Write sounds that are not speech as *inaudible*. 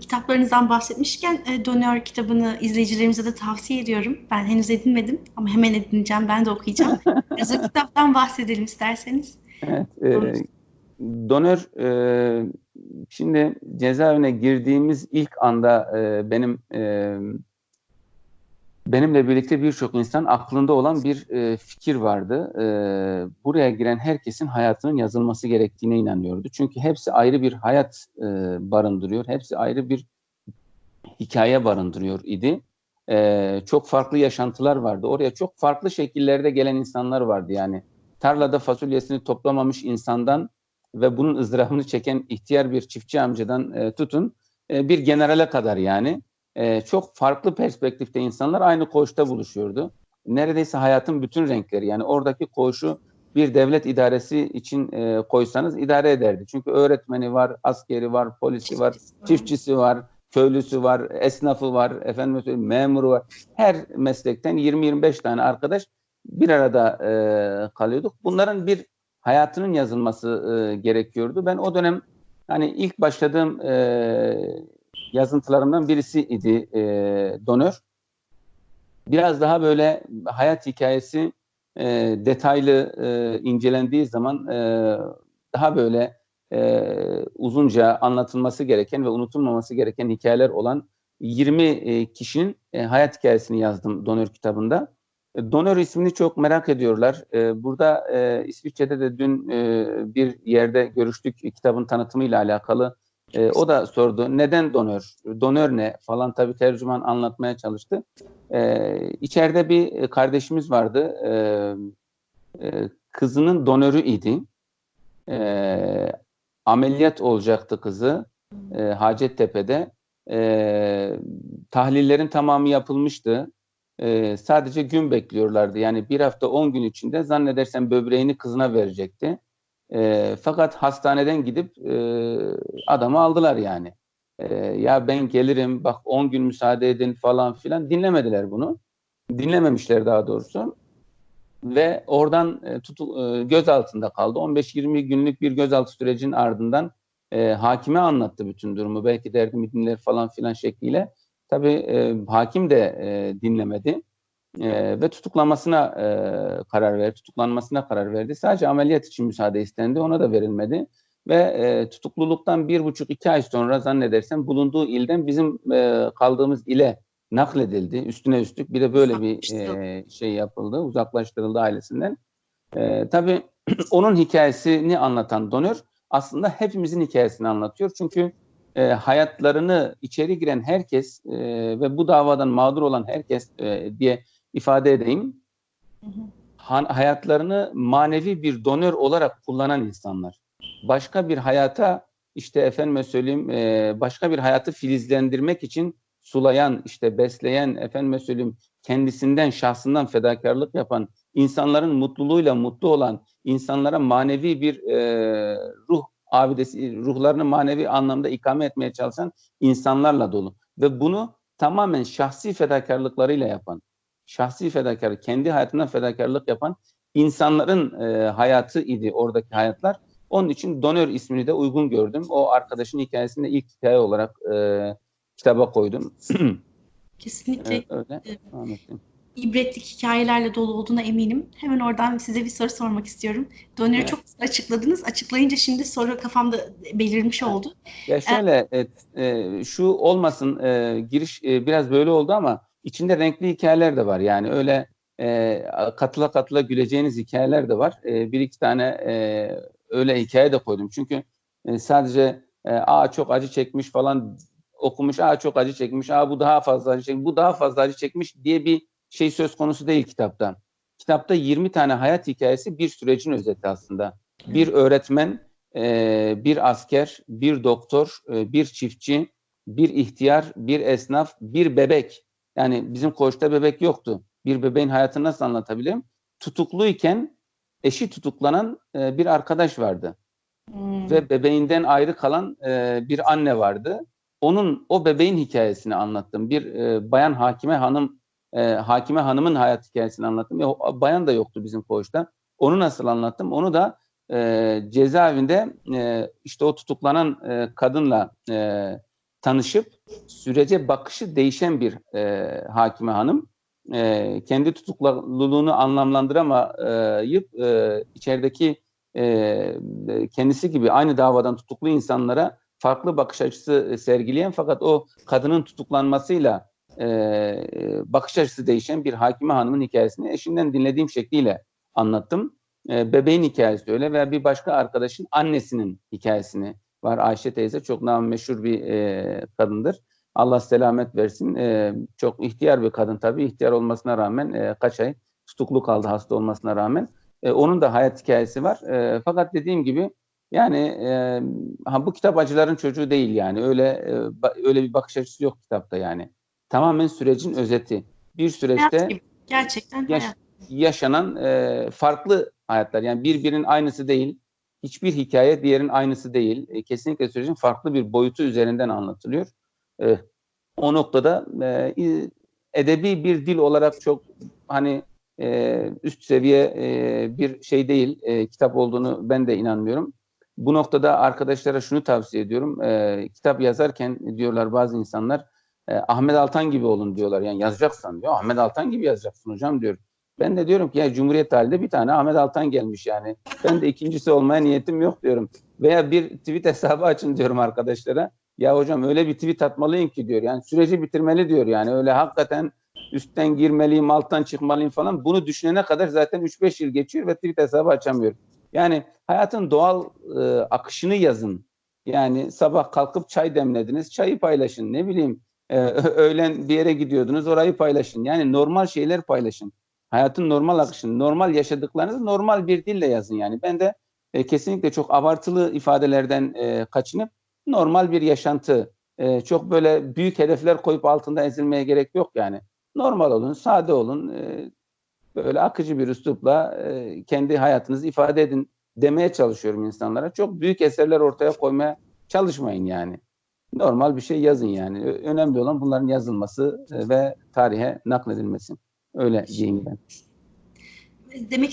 kitaplarınızdan bahsetmişken e, Dönüyor kitabını izleyicilerimize de tavsiye ediyorum. Ben henüz edinmedim ama hemen edineceğim. Ben de okuyacağım. *laughs* Biraz o kitaptan bahsedelim isterseniz. Evet. E, donör e, şimdi cezaevine girdiğimiz ilk anda e, benim e, benimle birlikte birçok insan aklında olan bir e, fikir vardı. E, buraya giren herkesin hayatının yazılması gerektiğine inanıyordu. Çünkü hepsi ayrı bir hayat e, barındırıyor. Hepsi ayrı bir hikaye barındırıyor idi. E, çok farklı yaşantılar vardı. Oraya çok farklı şekillerde gelen insanlar vardı yani. Tarlada fasulyesini toplamamış insandan ve bunun ızdırabını çeken ihtiyar bir çiftçi amcadan e, tutun e, bir generale kadar yani e, çok farklı perspektifte insanlar aynı koğuşta buluşuyordu. Neredeyse hayatın bütün renkleri yani oradaki koğuşu bir devlet idaresi için e, koysanız idare ederdi. Çünkü öğretmeni var, askeri var, polisi var, çiftçisi var, köylüsü var, esnafı var, efendim memuru var. Her meslekten 20-25 tane arkadaş bir arada e, kalıyorduk. Bunların bir hayatının yazılması e, gerekiyordu. Ben o dönem hani ilk başladığım e, yazıntılarımdan birisi idi e, Donör. Biraz daha böyle hayat hikayesi e, detaylı e, incelendiği zaman e, daha böyle e, uzunca anlatılması gereken ve unutulmaması gereken hikayeler olan 20 e, kişinin e, hayat hikayesini yazdım Donör kitabında. E, Donör ismini çok merak ediyorlar. E, burada e, İsviçre'de de dün e, bir yerde görüştük kitabın tanıtımıyla alakalı e, o da sordu neden donör, donör ne falan tabii tercüman anlatmaya çalıştı. E, içeride bir kardeşimiz vardı, e, e, kızının donörü idi. E, ameliyat olacaktı kızı e, Hacettepe'de. E, tahlillerin tamamı yapılmıştı. E, sadece gün bekliyorlardı. Yani bir hafta on gün içinde zannedersem böbreğini kızına verecekti. E, fakat hastaneden gidip e, adamı aldılar yani. E, ya ben gelirim bak 10 gün müsaade edin falan filan dinlemediler bunu. Dinlememişler daha doğrusu. Ve oradan e, tutu, e, göz altında kaldı. 15-20 günlük bir gözaltı sürecinin ardından e, hakime anlattı bütün durumu. Belki derdimi dinler falan filan şekliyle. Tabii e, hakim de e, dinlemedi e, ve tutuklanmasına e, karar verdi, tutuklanmasına karar verdi. Sadece ameliyat için müsaade istendi, ona da verilmedi. Ve e, tutukluluktan bir buçuk iki ay sonra zannedersem bulunduğu ilden bizim e, kaldığımız ile nakledildi. Üstüne üstlük bir de böyle bir e, şey yapıldı, uzaklaştırıldı ailesinden. E, tabii *clears throat* onun hikayesini anlatan donör aslında hepimizin hikayesini anlatıyor. Çünkü e, hayatlarını içeri giren herkes e, ve bu davadan mağdur olan herkes e, diye ifade edeyim. Han, hayatlarını manevi bir donör olarak kullanan insanlar. Başka bir hayata işte efendime söyleyeyim e, başka bir hayatı filizlendirmek için sulayan, işte besleyen, efendime söyleyeyim kendisinden, şahsından fedakarlık yapan, insanların mutluluğuyla mutlu olan, insanlara manevi bir e, ruh abidesi, ruhlarını manevi anlamda ikame etmeye çalışan insanlarla dolu. Ve bunu tamamen şahsi fedakarlıklarıyla yapan, şahsi fedakarlık, kendi hayatından fedakarlık yapan insanların e, hayatı idi oradaki hayatlar. Onun için donör ismini de uygun gördüm. O arkadaşın hikayesini de ilk hikaye olarak e, kitaba koydum. *clears throat* Kesinlikle. Evet, öyle anlatayım. İbretlik hikayelerle dolu olduğuna eminim. Hemen oradan size bir soru sormak istiyorum. Donörü Evet. çok açıkladınız. Açıklayınca şimdi soru kafamda belirmiş oldu. Ya şöyle et, e, şu olmasın e, giriş e, biraz böyle oldu ama içinde renkli hikayeler de var. Yani öyle e, katıla katıla güleceğiniz hikayeler de var. E, bir iki tane e, öyle hikaye de koydum. Çünkü e, sadece e, aa çok acı çekmiş falan okumuş, aa çok acı çekmiş, aa bu daha fazla acı çekmiş, bu daha fazla acı çekmiş diye bir şey söz konusu değil kitapta. Kitapta 20 tane hayat hikayesi bir sürecin özeti aslında. Bir öğretmen, e, bir asker, bir doktor, e, bir çiftçi, bir ihtiyar, bir esnaf, bir bebek. Yani bizim koğuşta bebek yoktu. Bir bebeğin hayatını nasıl anlatabilirim? Tutukluyken eşi tutuklanan e, bir arkadaş vardı. Hmm. Ve bebeğinden ayrı kalan e, bir anne vardı. Onun o bebeğin hikayesini anlattım. Bir e, bayan hakime hanım e, hakime hanımın hayat hikayesini anlattım. Ya, bayan da yoktu bizim koğuşta. Onu nasıl anlattım? Onu da e, cezaevinde e, işte o tutuklanan e, kadınla e, tanışıp sürece bakışı değişen bir e, hakime hanım. E, kendi tutukluluğunu anlamlandıramayıp e, içerideki e, kendisi gibi aynı davadan tutuklu insanlara farklı bakış açısı sergileyen fakat o kadının tutuklanmasıyla e, bakış açısı değişen bir hakime hanımın hikayesini eşimden dinlediğim şekliyle anlattım. E, bebeğin hikayesi öyle veya bir başka arkadaşın annesinin hikayesini var. Ayşe teyze çok nam meşhur bir e, kadındır. Allah selamet versin. E, çok ihtiyar bir kadın tabii. İhtiyar olmasına rağmen e, kaç ay tutuklu kaldı hasta olmasına rağmen. E, onun da hayat hikayesi var. E, fakat dediğim gibi yani e, ha, bu kitap acıların çocuğu değil yani. Öyle e, ba- öyle bir bakış açısı yok kitapta yani. Tamamen sürecin özeti. Bir süreçte Hayat gibi. Gerçekten yaş- hayat. yaşanan e, farklı hayatlar. Yani birbirinin aynısı değil. Hiçbir hikaye diğerinin aynısı değil. E, kesinlikle sürecin farklı bir boyutu üzerinden anlatılıyor. E, o noktada e, edebi bir dil olarak çok hani e, üst seviye e, bir şey değil. E, kitap olduğunu ben de inanmıyorum. Bu noktada arkadaşlara şunu tavsiye ediyorum. E, kitap yazarken diyorlar bazı insanlar e, Ahmet Altan gibi olun diyorlar. Yani yazacaksan diyor. Ahmet Altan gibi yazacaksın hocam diyor. Ben de diyorum ki ya Cumhuriyet halinde bir tane Ahmet Altan gelmiş yani. Ben de ikincisi olmaya niyetim yok diyorum. Veya bir tweet hesabı açın diyorum arkadaşlara. Ya hocam öyle bir tweet atmalıyım ki diyor. Yani süreci bitirmeli diyor. Yani öyle hakikaten üstten girmeliyim, alttan çıkmalıyım falan. Bunu düşünene kadar zaten 3-5 yıl geçiyor ve tweet hesabı açamıyorum. Yani hayatın doğal e, akışını yazın. Yani sabah kalkıp çay demlediniz, çayı paylaşın. Ne bileyim e, *laughs* öğlen bir yere gidiyordunuz, orayı paylaşın. Yani normal şeyler paylaşın. Hayatın normal akışını, normal yaşadıklarınızı normal bir dille yazın yani. Ben de e, kesinlikle çok abartılı ifadelerden e, kaçınıp normal bir yaşantı, e, çok böyle büyük hedefler koyup altında ezilmeye gerek yok yani. Normal olun, sade olun, e, böyle akıcı bir üslupla e, kendi hayatınızı ifade edin demeye çalışıyorum insanlara. Çok büyük eserler ortaya koymaya çalışmayın yani. Normal bir şey yazın yani. Önemli olan bunların yazılması e, ve tarihe nakledilmesi. Öyle diyeyim ben. Demek